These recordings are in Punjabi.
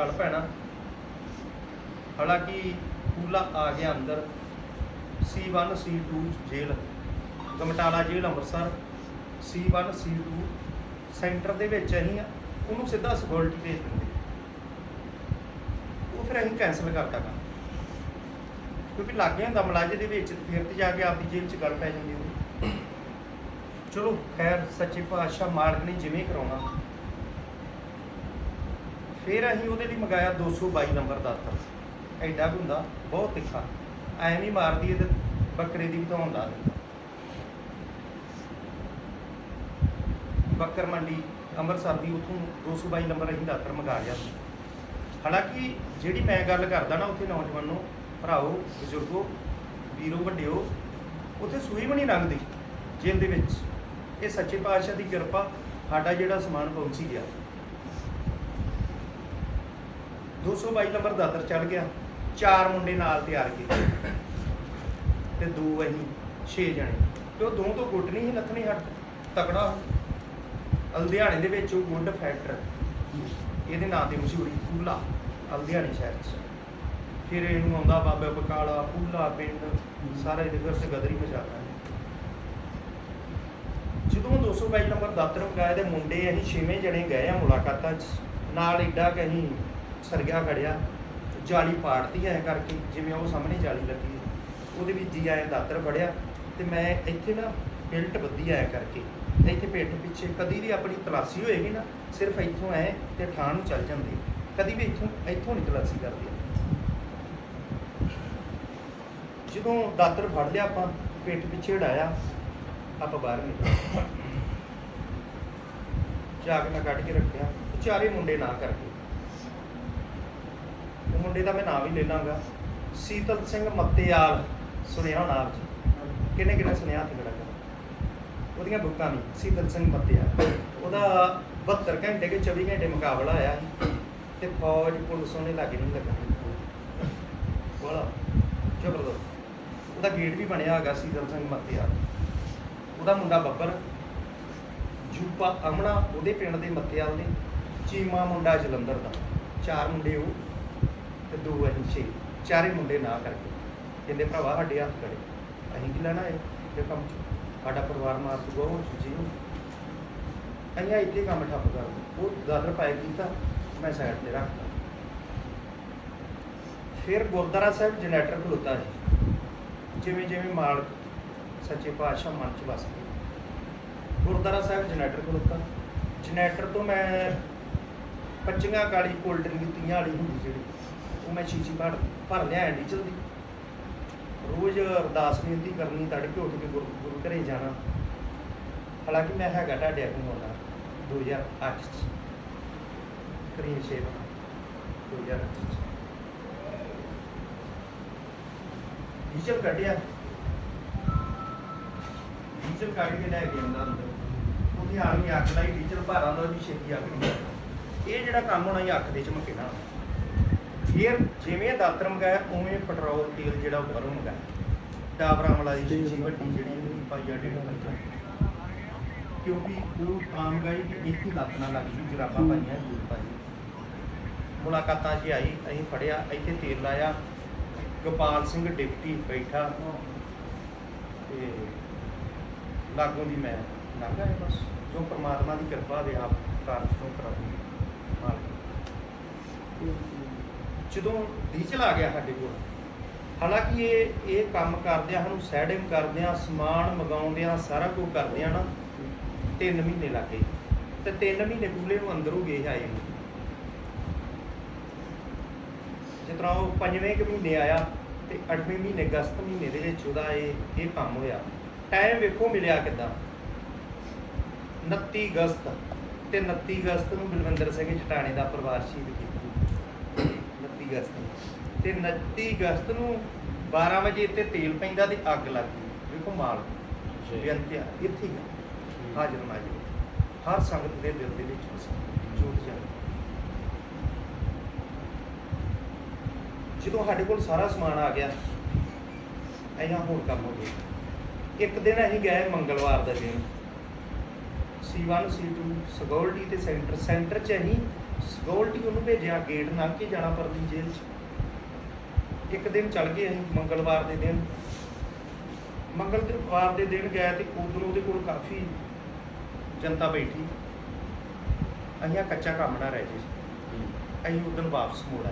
ਗਲ ਪੈਣਾ ਹਾਲਾਂਕਿ ਕੂਲਾ ਆ ਗਿਆ ਅੰਦਰ। C1 C2 ਜੇਲ੍ਹ, ਗਮਟਾਲਾ ਜੇਲ੍ਹ ਅੰਮ੍ਰਿਤਸਰ। C1 C2 ਸੈਂਟਰ ਦੇ ਵਿੱਚ ਅਸੀਂ ਉਹਨੂੰ ਸਿੱਧਾ ਸਿਕਿਉਰਿਟੀ ਭੇਜ ਦਿੰਦੇ। ਉਹ ਫਿਰ ਅਸੀਂ ਕੈਨਸਲ ਕਰਤਾ ਕੰਮ। ਕਿਉਂਕਿ ਲੱਗੇ ਹੁੰਦਾ ਮਲਾਜੇ ਦੇ ਵਿੱਚ ਫਿਰ ਤੇ ਜਾ ਕੇ ਆਪਦੀ ਜੇਲ੍ਹ 'ਚ ਗੱਲ ਪੈ ਜਾਂਦੀ ਉਹਦੀ ਚਲੋ, ਖੈਰ, ਸੱਚੇ ਪਾਤਸ਼ਾਹ ਮਾਰਗ ਨੇ ਜਿਵੇਂ ਕਰਾਉਣਾ। ਫਿਰ ਅਸੀਂ ਉਹਦੇ ਲਈ ਮੰਗਾਇਆ 222 ਨੰਬਰ ਦਾ ਐਡਾ ਵੀ ਹੁੰਦਾ, ਬਹੁਤ ਤਿੱਖਾ। ਐਵੇਂ ਹੀ ਮਾਰਦੀ ਹੈ ਤੇ ਬੱਕਰੇ ਦੀ ਵਧਾਉਣ ਲਾ ਦਿੰਦਾ ਬੱਕਰ ਮੰਡੀ ਅੰਮ੍ਰਿਤਸਰ ਦੀ ਉਥੋਂ 222 ਨੰਬਰ ਅਸੀਂ ਦਾਤਰ ਮੰਗਾ ਲਿਆ। ਸੀ ਹਾਲਾਂਕਿ ਜਿਹੜੀ ਮੈਂ ਗੱਲ ਕਰਦਾ ਨਾ ਉੱਥੇ ਨੌਜਵਾਨੋ, ਭਰਾਓ, ਬਜ਼ੁਰਗੋ, ਵੀਰੋ, ਵੱਡਿਓ, ਉੱਥੇ ਸੂਈ ਵੀ ਨਹੀਂ ਲੰਘਦੀ ਜੇਲ੍ਹ ਦੇ ਵਿੱਚ। ਇਹ ਸੱਚੇ ਪਾਤਸ਼ਾਹ ਦੀ ਕਿਰਪਾ, ਸਾਡਾ ਜਿਹੜਾ ਸਮਾਨ ਪਹੁੰਚੀ ਗਿਆ। 222 ਨੰਬਰ ਦਾਤਰ ਚੜ ਗਿਆ। ਚਾਰ ਮੁੰਡੇ ਨਾਲ ਤਿਆਰ ਕੀਤੇ। ਤੇ ਦੋ ਅਸੀਂ 6 ਜਣੇ। ਤੇ ਉਹ ਦੋ ਤੋਂ ਗੁੱਟ ਨਹੀਂ ਸੀ ਲੱਥਣੀ ਹੱਟ ਤਕੜਾ ਲੁਧਿਆਣੇ ਦੇ ਵਿੱਚ ਉਹ ਗੁੱਡ ਫੈਕਟਰ। ਇਹਦੇ ਨਾਂ ਤੇ ਮਸ਼ਹੂਰੀ ਪੂਲਾ ਲੁਧਿਆਣੇ ਸ਼ਹਿਰ 'ਚ। ਫਿਰ ਇਹਨੂੰ ਆਉਂਦਾ ਬਾਬਾ ਬਕਾਲਾ, ਪੂਲਾ ਪਿੰਡ। ਸਾਰਾ ਇਹਦੇ ਘਰ ਤੇ ਗਦਰੀ ਮਚਾਦਾ ਜਦੋਂ 222 ਨੰਬਰ ਦਾਤਰ ਮੰਗਾਏ ਦੇ ਮੁੰਡੇ ਅਸੀਂ ਛੇਵੇਂ ਜਣੇ ਗਏ ਆ ਮੁਲਾਕਾਤਾਂ 'ਚ। ਨਾਲ ਏਡਾ ਕਿ ਸਰਗਿਆ ਖੜਿਆ, ਜਾਲੀ ਪਾੜਤੀ ਐ ਕਰਕੇ, ਜਿਵੇਂ ਉਹ ਸਾਹਮਣੇ ਜਾਲੀ ਲੱਗੀ। ਉਹਦੇ ਵਿੱਚ ਜੀ ਆਏ ਦਾਤਰ ਫੜਿਆ ਤੇ ਮੈਂ ਇੱਥੇ ਨਾ ਬਿਲਟ ਬੱਧੀ ਆਇਆ ਕਰਕੇ, ਤੇ ਇੱਥੇ ਪਿੱਠ ਪਿੱਛੇ ਕਦੀ ਵੀ ਆਪਣੀ ਤਲਾਸੀ ਹੋਏਗੀ ਨਾ, ਸਿਰਫ ਇੱਥੋਂ ਐ ਤੇ ਠਾਣ ਨੂੰ ਚੱਲ ਜਾਂਦੀ। ਕਦੀ ਵੀ ਇੱਥੋਂ ਇੱਥੋਂ ਨਹੀਂ ਤਲਾਸੀ ਕਰਦੀ। ਜਦੋਂ ਦਾਤਰ ਫੜ ਲਿਆ ਆਪਾਂ, ਪਿੱਠ ਪਿੱਛੇ ਉਡਾਇਆ ਆਪਾਂ ਬਾਹਰ ਨਿਕਲੇ। ਜਾ ਕੇ ਕੱਢ ਕੇ ਰੱਖਿਆ ਉਹ ਚਾਰੇ ਮੁੰਡੇ ਨਾ ਕਰਕੇ। ਮੁੰਡੇ ਦਾ ਮੈਂ ਨਾਮ ਹੀ ਲੈ ਲਾਂਗਾ। ਸੀਤਲ ਸਿੰਘ ਮੱਤੇਆਲ, ਸੁਣਿਆ ਹੋਣਾ ਆਪ ਜੀ? ਕਿੰਨੇ ਕਿੰਨੇ ਸੁਣਿਆ ਹੱਥ ਖੜਾ ਕਰ ਉਹਦੀਆਂ ਬੁੱਕਾਂ ਵੀ ਸੀਤਲ ਸਿੰਘ ਮੱਤੇਆਲ। ਉਹਦਾ 72 ਘੰਟੇ ਕੇ 24 ਘੰਟੇ ਮੁਕਾਬਲਾ ਆਇਆ ਸੀ ਤੇ ਫੌਜ, ਪੁਲਿਸ ਉਹਨੇ ਲੱਗ ਨਹੀਂ ਲੱਗਾ ਬੋਲਾ ਜ਼ਬਰਦਸਤ। ਉਹਦਾ ਗੇਟ ਵੀ ਬਣਿਆ ਹੈਗਾ ਸੀਤਲ ਸਿੰਘ ਮੱਤੇਆਲ। ਉਹਦਾ ਮੁੰਡਾ ਬੱਬਰ, ਜੂਪਾ ਅਮਣਾ, ਉਹਦੇ ਪਿੰਡ ਦੇ ਮੱਤੇਆਲ ਦੇ ਚੀਮਾ ਮੁੰਡਾ ਜਲੰਧਰ ਦਾ। ਚਾਰ ਮੁੰਡੇ ਉਹ ਤੇ ਦੋ ਅਸੀਂ ਛੇ ਚਾਰੇ ਮੁੰਡੇ ਨਾ ਕਰਕੇ ਕਹਿੰਦੇ ਭਰਾਵਾ ਸਾਡੇ ਹੱਥ ਖੜੇ। ਅਸੀਂ ਕੀ ਲੈਣਾ ਹੈ ਇਹ ਕੰਮ 'ਚ? ਸਾਡਾ ਪਰਿਵਾਰ ਮਾਰ ਦੂਗਾ ਉਹ ਜੀ ਅਸੀਂ ਇੱਥੇ ਕੰਮ ਠੱਪ ਕਰ ਦਿਓ। ਉਹ ਦਾਦਰ ਪਾਇ ਕੀਤਾ, ਮੈਂ ਸਾਈਡ ਤੇ ਰੱਖਤਾ ਫਿਰ ਗੁਰਦੁਆਰਾ ਸਾਹਿਬ ਜਨਰੇਟਰ ਖਲੋਤਾ ਜੀ। ਜਿਵੇਂ ਜਿਵੇਂ ਮਾਲਕ ਸੱਚੇ ਪਾਤਸ਼ਾਹ ਮਨ ਚ ਵਸ ਗਏ ਗੁਰਦੁਆਰਾ ਸਾਹਿਬ ਜਨਰੇਟਰ ਖਲੋਤਾ। ਜਨਰੇਟਰ ਤੋਂ ਮੈਂ ਪੱਚੀਆਂ ਕਾਲੀ ਕੋਲਡ ਡਰਿੰਕ ਤੀਆਂ ਵਾਲੀ ਹੁੰਦੀ ਜਿਹੜੀ। ਉਹ ਮੈਂ ਸ਼ੀਸ਼ੀ ਭਰ ਭਰ ਲਿਆ ਡੀਜ਼ਲ ਦੀ ਰੋਜ਼ ਅਰਦਾਸ ਬੇਨਤੀ ਕਰਨੀ, ਤੜਕੇ ਉੱਠ ਕੇ ਗੁਰੂ ਗੁਰੂ ਘਰੇ ਜਾਣਾ। ਹਾਲਾਂਕਿ ਮੈਂ ਹੈਗਾ ਤੁਹਾਡੇ ਅੱਗੇ ਹੋਣਾ 2008 ਚ। ਕਰੀਬ 6 2008 ਚ। ਡੀਜ਼ਲ ਕੱਢਿਆ। ਡੀਜ਼ਲ ਕੱਢ ਕੇ ਲੈ ਕੇ ਆਉਂਦਾ ਅੰਦਰ। ਉਹਦੀ ਆਲਮੀ ਅੱਗ ਲਾਈ, ਡੀਜ਼ਲ ਭਾਰਾਂ ਦਾ ਵੀ ਛੇਤੀ ਅੱਗ ਨਹੀਂ ਇਹ ਜਿਹੜਾ ਕੰਮ ਹੋਣਾ ਇਹ ਅੱਖ ਦੇ ਝਮਕੇ ਨਾਲ ਫਿਰ ਜਿਵੇਂ ਦਾਤਰ ਮੰਗਾਇਆ ਉਵੇਂ ਪੈਟਰੋਲ ਤੇਲ ਜਿਹੜਾ ਬਾਹਰੋਂ ਮੰਗਾਇਆ। ਡਾਬਰਾਂ ਵਾਲਾ ਦੀ ਸ਼ੀਸ਼ੀ ਵੱਡੀ ਜਿਹੜੀ ਉਹਦੀ ਪਾਈ ਆ ਡੇਢ ਖਰਚਾ ਕਿਉਂਕਿ ਉਹ ਆਮ ਗਾਈ ਕਿ ਇੱਕ ਹੀ ਲੱਤ ਨਾਲ ਲੱਗ ਜਰਾਬਾਂ ਪਾਈਆਂ ਜੂਤ ਪਾਈ ਮੁਲਾਕਾਤਾਂ 'ਚ ਆਈ ਅਸੀਂ ਫੜਿਆ ਇੱਥੇ ਤੇਲ ਲਾਇਆ। ਗੋਪਾਲ ਸਿੰਘ ਡਿਪਟੀ ਬੈਠਾ। ਤੇ ਲਾਗੋਂ ਦੀ ਮੈਂ ਲੰਘ ਆਇਆ ਬਸ। ਜੋ ਪ੍ਰਮਾਤਮਾ ਦੀ ਕਿਰਪਾ ਦੇ ਆਪ ਕਾਰਜ ਤੋਂ ਕਰਾਉਂਦੀ ਮਾਲਕ। ਜਦੋਂ ਡੀਜ਼ਲ ਆ ਗਿਆ ਸਾਡੇ ਕੋਲ, ਹਾਲਾਂਕਿ ਇਹ ਇਹ ਕੰਮ ਕਰਦਿਆਂ ਸਾਨੂੰ ਸੈਡਿੰਗ ਕਰਦਿਆਂ ਸਮਾਨ ਮੰਗਾਉਂਦਿਆਂ ਸਾਰਾ ਕੁਝ ਕਰਦਿਆਂ ਨਾ 3 ਮਹੀਨੇ ਲੱਗ ਗਏ। ਤੇ 3 ਮਹੀਨੇ ਪੂਰੇ ਨੂੰ ਅੰਦਰੋਂ ਗਏ ਆਏ ਨੂੰ। ਜਿਸ ਤਰ੍ਹਾਂ ਉਹ ਪੰਜਵੇਂ ਕੁ ਮਹੀਨੇ ਆਇਆ ਤੇ 8ਵੇਂ ਮਹੀਨੇ, ਅਗਸਤ ਮਹੀਨੇ ਦੇ ਵਿੱਚ ਉਹਦਾ ਇਹ ਇਹ ਕੰਮ ਹੋਇਆ। ਟਾਈਮ ਵੇਖੋ ਮਿਲਿਆ ਕਿਦਾਂ? 29 ਅਗਸਤ ਤੇ 29 ਅਗਸਤ ਨੂੰ ਬਲਵਿੰਦਰ ਸਿੰਘ ਜਟਾਣੇ ਦਾ ਪਰਿਵਾਰ ਸ਼ਹੀਦ ਕੀਤਾ। ਅਗਸਤ ਨੂੰ। ਤੇ 29 ਅਗਸਤ ਨੂੰ 12 ਵਜੇ ਇੱਥੇ ਤੇਲ ਪੈਂਦਾ ਤੇ ਅੱਗ ਲੱਗ ਗਈ। ਵੇਖੋ ਮਾਲ। ਬੇਅੰਤਿਆ ਇੱਥੇ ਹੀ ਹਾਜ਼ਰ ਨਾਜ਼ਰ ਹਰ ਸੰਗਤ ਦੇ ਦਿਲ ਦੇ ਵਿੱਚ ਜੋਤ ਜਾਂਦੀ ਜਦੋਂ ਸਾਡੇ ਕੋਲ ਸਾਰਾ ਸਮਾਨ ਆ ਗਿਆ ਐਨਾ ਹੋਰ ਕੰਮ ਹੋ ਗਿਆ ਇੱਕ ਦਿਨ ਅਸੀਂ ਗਏ ਮੰਗਲਵਾਰ ਦਾ ਦਿਨ। C1 C2 ਸਿਕਿਉਰਿਟੀ ਤੇ ਸੈਂਟਰ ਸੈਂਟਰ ਚ ਅਸੀਂ ਸਿਕਿਉਰਿਟੀ ਉਹਨੂੰ ਭੇਜਿਆ ਗੇਟ ਲੰਘ ਕੇ ਜਾਣਾ ਪਰਦੀ ਜੇਲ੍ਹ ਚ। ਇੱਕ ਦਿਨ ਚੱਲ ਗਏ ਅਸੀਂ, ਮੰਗਲਵਾਰ ਦੇ ਦਿਨ। ਮੰਗਲਵਾਰ ਦੇ ਦਿਨ ਗਏ ਤੇ ਉਦੋਂ ਉਹਦੇ ਕੋਲ ਕਾਫੀ ਜਨਤਾ ਬੈਠੀ। ਅਸੀਂ ਕੱਚਾ ਕੰਮ ਨਾ ਰਹਿ ਜੇ ਅਸੀਂ ਉਦੋਂ ਵਾਪਸ ਮੋੜ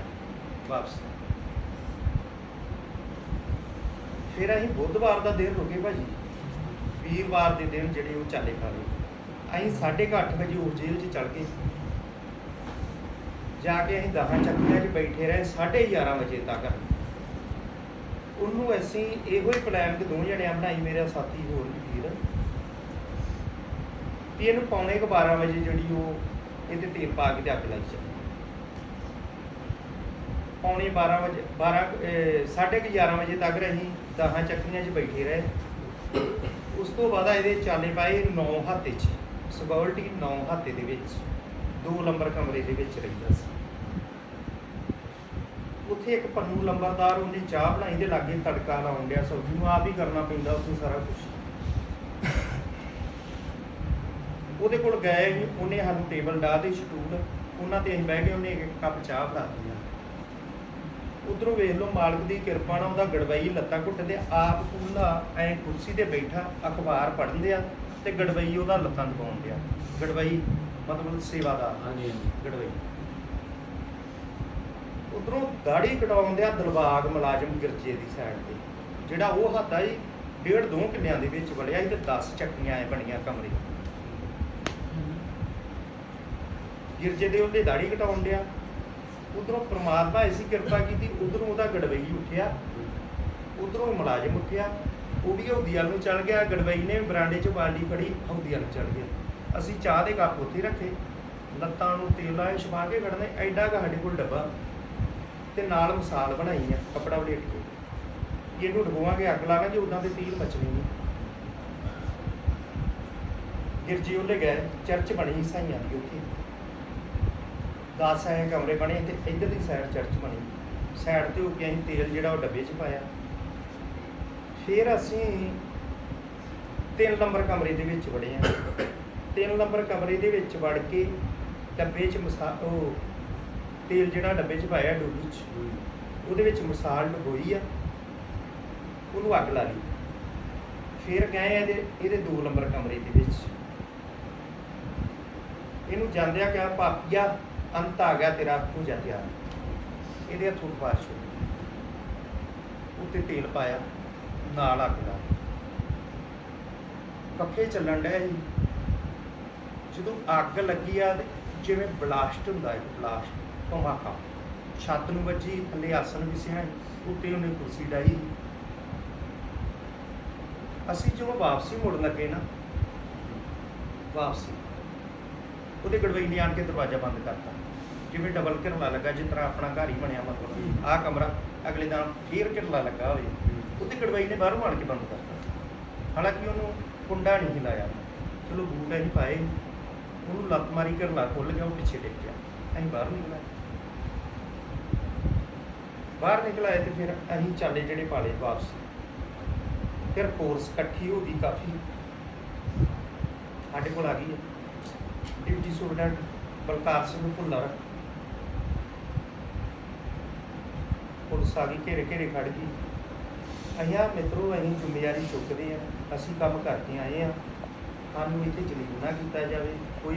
ਵਾਪਸ। ਫਿਰ ਅਸੀਂ ਬੁੱਧਵਾਰ ਦਾ ਦਿਨ ਰੁਕੇ ਭਾਜੀ। ਵੀਰਵਾਰ ਦੇ ਦਿਨ ਜਿਹੜੇ ਉਹ ਚਾਲੇ ਖਾ ਲਏ। ਅਸੀਂ 8:30 ਵਜੇ ਉਹ ਜੇਲ੍ਹ 'ਚ ਚੜ ਗਏ। ਜਾ ਕੇ ਅਸੀਂ ਦਹਾਂ ਚੱਕੀਆਂ 'ਚ ਬੈਠੇ ਰਹੇ 11:30 ਵਜੇ ਤੱਕ। ਉਹਨੂੰ ਅਸੀਂ ਇਹੋ ਹੀ ਪਲਾਨ ਕਿ ਦੋ ਜਣਿਆਂ ਬਣਾਈ ਮੇਰਾ ਸਾਥੀ ਹੋਰ ਵੀ ਵੀਰ। ਵੀ ਇਹਨੂੰ ਪੌਣੇ ਕੁ 12 ਵਜੇ ਜਿਹੜੀ ਉਹ ਇਹਦੇ ਤੇਲ ਪਾ ਕੇ ਤੇ ਅੱਗ ਲਾਈ ਚੱਲੀ ਪੌਣੇ 12 ਵਜੇ 12 ਅਹ, ਸਾਢੇ ਕੁ 11 ਵਜੇ ਤੱਕ ਅਸੀਂ ਦਹਾਂ ਚੱਕੀਆਂ 'ਚ ਬੈਠੇ ਰਹੇ। ਉਸ ਤੋਂ ਬਾਅਦ ਇਹਦੇ ਚਾਲੇ ਪਾਏ 9 ਹਾਤੇ 'ਚ ਸਿਕਿਉਰਿਟੀ 9 ਹਾਤੇ ਦੇ ਵਿੱਚ। ਦੋ ਨੰਬਰ ਕਮਰੇ ਦੇ ਵਿੱਚ ਰਹਿੰਦਾ ਸੀ। ਉੱਥੇ ਇੱਕ ਪੰਨੂ ਲੰਬਰਦਾਰ ਉਹਨੇ ਚਾਹ ਬਣਾਈ ਦੇ ਲਾਗੇ ਤੜਕਾ ਲਾਉਣ ਡਿਆ ਸਬਜ਼ੀ ਨੂੰ ਆਪ ਹੀ ਕਰਨਾ ਪੈਂਦਾ ਉੱਥੇ ਸਾਰਾ ਕੁਝ ਉਹਦੇ ਕੋਲ ਗਏ ਅਸੀਂ, ਉਹਨੇ ਸਾਨੂੰ ਟੇਬਲ ਡਾ ਦੇ ਸਟੂਲ। ਉਹਨਾਂ ਤੇ ਅਸੀਂ ਬਹਿ ਕੇ ਉਹਨੇ ਇੱਕ ਕੱਪ ਚਾਹ ਬਣਾ ਦਿੱਤੀ। ਉਧਰੋਂ ਵੇਖ ਲਓ ਮਾਲਕ ਦੀ ਕਿਰਪਾ ਨਾਲ ਉਹਦਾ ਗੜਵਈ ਲੱਤਾਂ ਘੁੱਟਦੇ ਆਪ ਕੁੱਲਾ ਐ ਕੁਰਸੀ ਤੇ ਬੈਠਾ ਅਖਬਾਰ ਪੜ੍ਹਦੇ ਆ ਤੇ ਗੜਵਈ ਉਹਦਾ ਲੱਤਾਂ ਦਬਾਉਣ ਡਿਆ। ਗੜਵਈ ਮਤਲਬ ਸੇਵਾਦਾਰ। ਹਾਂਜੀ ਹਾਂਜੀ। ਗੜਵਈ। ਉਧਰੋਂ ਦਾੜੀ ਕਟਾਉਣ ਡਿਆ ਦਿਲਬਾਗ ਮੁਲਾਜ਼ਮ ਗਿਰਜੇ ਦੀ ਸਾਈਡ ਤੇ। ਜਿਹੜਾ ਉਹ ਹੱਥਾ ਹੀ ਡੇਢ ਦੋ ਕਿੱਲਿਆਂ ਦੇ ਵਿੱਚ ਵੜਿਆ ਸੀ ਤੇ 10 ਚੱਕੀਆਂ ਐ ਬਣੀਆਂ ਕਮਰੇ। ਗਿਰਜੇ ਦੇ ਉਹਦੇ ਦਾੜੀ ਕਟਾਉਣ ਡਿਆ। ਉਧਰੋਂ ਪ੍ਰਮਾਤਮਾ ਐਸੀ ਕਿਰਪਾ ਕੀਤੀ ਉਧਰੋਂ ਉਹਦਾ ਗੜਵਈ ਉੱਠਿਆ। ਉਧਰੋਂ ਮੁਲਾਜ਼ਮ ਉੱਠਿਆ। ਉਹ ਵੀ ਹੌਦੀ ਵੱਲ ਨੂੰ ਚਲ ਗਿਆ, ਗੜਵਈ ਨੇ ਬਰਾਂਡੇ 'ਚ ਬਾਲਟੀ ਫੜੀ, ਹੌਦੀ ਵੱਲ ਚਲ ਗਿਆ। ਅਸੀਂ ਚਾਹ ਦੇ ਕੱਪ ਉੱਥੇ ਰੱਖੇ। ਲੱਤਾਂ ਨੂੰ ਤੇਲ ਲਾਏ ਛਪਾ ਕੇ ਖੜਨੇ ਐਡਾ ਕੁ ਸਾਡੇ ਕੋਲ ਡੱਬਾ ਤੇ ਨਾਲ ਮਸਾਲ ਬਣਾਈ ਆ, ਕਪੜਾ ਵਲੇਟ ਕੇ। ਇਹਨੂੰ ਡਬੋਵਾਂਗੇ, ਅੱਗ ਲਾਵਾਂਗੇ, ਉਦਾਂ ਤੇ ਤੀਲ ਮਚਣੀ ਨਹੀਂ। ਗਿਰਜੀ ਉਹਲੇ ਗਏ ਚਰਚ ਬਣੀ ਸਾਈਆਂ ਦੀ ਉੱਥੇ। ਦਸ ਐ ਕਮਰੇ ਬਣੇ ਤੇ ਇੱਧਰ ਦੀ ਸਾਈਡ ਚਰਚ ਬਣੀ। ਸਾਈਡ ਤੇ ਹੋ ਅਸੀਂ ਤੇਲ ਜਿਹੜਾ ਉਹ ਡੱਬੇ 'ਚ ਪਾਇਆ। ਫਿਰ ਅਸੀਂ ਤਿੰਨ ਨੰਬਰ ਕਮਰੇ ਦੇ ਵਿੱਚ ਵੜੇ ਆ ਤਿੰਨ ਨੰਬਰ ਕਮਰੇ ਦੇ ਵਿੱਚ ਵੜ ਕੇ ਡੱਬੇ 'ਚ ਮਸਾ, ਉਹ ਤੇਲ ਜਿਹੜਾ ਡੱਬੇ 'ਚ ਪਾਇਆ ਡੋਲੂ 'ਚ, ਉਹਦੇ ਵਿੱਚ ਮਸਾਲ ਡਬੋਈ ਆ, ਉਹਨੂੰ ਅੱਗ ਲਾ ਲਈ। ਫਿਰ ਗਏ ਇਹਦੇ ਇਹਦੇ ਦੋ ਨੰਬਰ ਕਮਰੇ ਦੇ ਵਿੱਚ। ਇਹਨੂੰ ਜਾਂਦਿਆ ਕਿਹਾ ਪਾਪੀਆ ਅੰਤ ਆ ਗਿਆ ਤੇਰਾ ਹੋ ਜਾ ਤਿਆਰ ਇਹਦੇ ਹੱਥੋਂ ਬਾਸ਼ ਉੱਤੇ ਤੇਲ ਪਾਇਆ। ਨਾਲ ਅੱਗ ਲਾ ਪੱਖੇ ਚੱਲਣ ਡਿਆ ਸੀ। ਜਦੋਂ ਅੱਗ ਲੱਗੀ ਆ ਤੇ ਜਿਵੇਂ ਬਲਾਸਟ ਹੁੰਦਾ ਹੈ ਬਲਾਸਟ ਧਮਾਕਾ ਛੱਤ ਨੂੰ ਵੱਜੀ, ਥੱਲੇ ਆਸਣ ਵਿਛਿਆ, ਉੱਤੇ ਉਹਨੇ ਕੁਰਸੀ ਡਾਈ ਅਸੀਂ ਜਦੋਂ ਵਾਪਸੀ ਮੁੜਨ ਲੱਗੇ ਨਾ, ਵਾਪਸੀ, ਉਹਦੇ ਗੜਵਈ ਨੇ ਆਣ ਕੇ ਦਰਵਾਜ਼ਾ ਬੰਦ ਕਰਤਾ। ਜਿਵੇਂ ਡਬਲ ਘਿਰਲਾ ਲੱਗਾ, ਜਿਸ ਤਰ੍ਹਾਂ ਆਪਣਾ ਘਰ ਹੀ ਬਣਿਆ ਮਤਲਬ। ਆਹ ਕਮਰਾ ਅਗਲੇ ਦਿਨ ਫੇਰ ਘਿਰਲਾ ਲੱਗਾ ਹੋਵੇ। ਉਹਦੀ ਕੜਵਾਈ ਨੇ ਬਾਹਰੋਂ ਆਣ ਕੇ ਬੰਦ ਕਰਤਾ। ਹਾਲਾਂਕਿ ਉਹਨੂੰ ਕੁੰਡਾ ਨਹੀਂ ਹਿਲਾਇਆ। ਚਲੋ ਬੂਟ ਅਸੀਂ ਪਾਏ। ਉਹਨੂੰ ਲੱਤ ਮਾਰੀ ਘਿਰਲਾ ਖੁੱਲ ਗਿਆ, ਉਹ ਪਿੱਛੇ ਡਿੱਗ ਗਿਆ। ਅਸੀਂ ਬਾਹਰ ਨਿਕਲੇ। ਬਾਹਰ ਨਿਕਲ ਆਏ ਤੇ ਫਿਰ ਅਸੀਂ ਚਾਲੇ ਜਿਹੜੇ ਪਾਲੇ ਵਾਪਸ। ਫਿਰ ਕੋਰਸ ਇਕੱਠੀ ਹੋ ਗਈ ਕਾਫੀ। ਸਾਡੇ ਕੋਲ ਆ ਗਈ deputy superintendent Balkar Singh Bhullar police ਆ ਗਈ ਘੇਰੇ ਘੇਰੇ ਖੜ ਗਈ। ਅਈਆਂ ਮਿੱਤਰੋ, ਅਸੀਂ ਜ਼ਿੰਮੇਵਾਰੀ ਚੁੱਕਦੇ ਆ ਅਸੀਂ ਕੰਮ ਕਰਕੇ ਆਏ ਆ ਸਾਨੂੰ ਇੱਥੇ ਜਲੀਲ ਨਾ ਕੀਤਾ ਜਾਵੇ। ਕੋਈ